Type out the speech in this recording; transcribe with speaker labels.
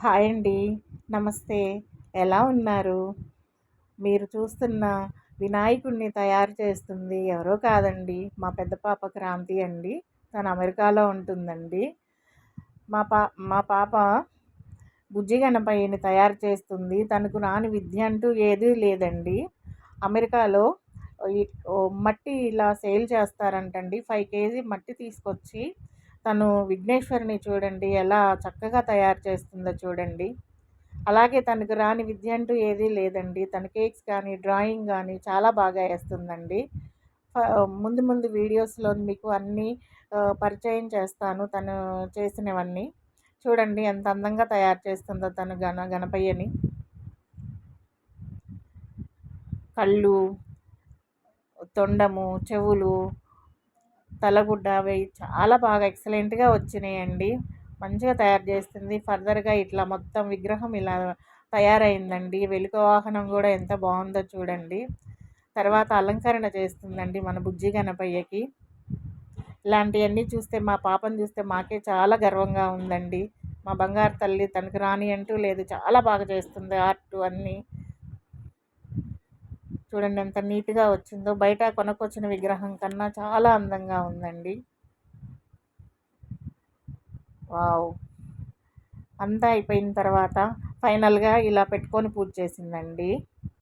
Speaker 1: Hi అండి. నమస్తే. ఎలా ఉన్నారు? మీరు చూస్తున్న వినాయకుడిని తయారు చేస్తుంది ఎవరో కాదండి. మా పెద్ద పాప క్రాంతి అండి. తను అమెరికాలో ఉంటుందండి. మా పా మా పాప బుజ్జి గణపయ్యని తయారు చేస్తుంది. తనకు రాని విద్య అంటూ ఏదీ లేదండి. అమెరికాలో మట్టి ఇలా సేల్ చేస్తారంటండి. ఫైవ్ కేజీ మట్టి తీసుకొచ్చి తను విఘ్నేశ్వరిని చూడండి ఎలా చక్కగా తయారు చేస్తుందో చూడండి. అలాగే తనకు రాని విద్య అంటూ ఏదీ లేదండి. తన కేక్స్ కానీ డ్రాయింగ్ కానీ చాలా బాగా వేస్తుందండి. ముందు ముందు వీడియోస్లో మీకు అన్నీ పరిచయం చేస్తాను తను చేసినవన్నీ. చూడండి ఎంత అందంగా తయారు చేస్తుందో తను గణ గణపయ్యని. కళ్ళు తొండము చెవులు తలగుడ్డ అవి చాలా బాగా ఎక్సలెంట్గా వచ్చినాయండి. మంచిగా తయారు చేస్తుంది. ఫర్దర్గా ఇట్లా మొత్తం విగ్రహం ఇలా తయారైందండి. వెలుక వాహనం కూడా ఎంత బాగుందో చూడండి. తర్వాత అలంకరణ చేస్తుందండి మన బుజ్జి గణపయ్యకి. ఇలాంటివన్నీ చూస్తే మా పాపను చూస్తే మాకే చాలా గర్వంగా ఉందండి. మా బంగారు తల్లి తనకు రాని అంటూ లేదు. చాలా బాగా చేస్తుంది ఆర్ట్ అన్నీ. చూడండి ఎంత నీట్గా వచ్చిందో. బయట కొనుక్కొచ్చిన విగ్రహం కన్నా చాలా అందంగా ఉందండి. వావ్! అంతా అయిపోయిన తర్వాత ఫైనల్గా ఇలా పెట్టుకొని పూజ చేసిందండి.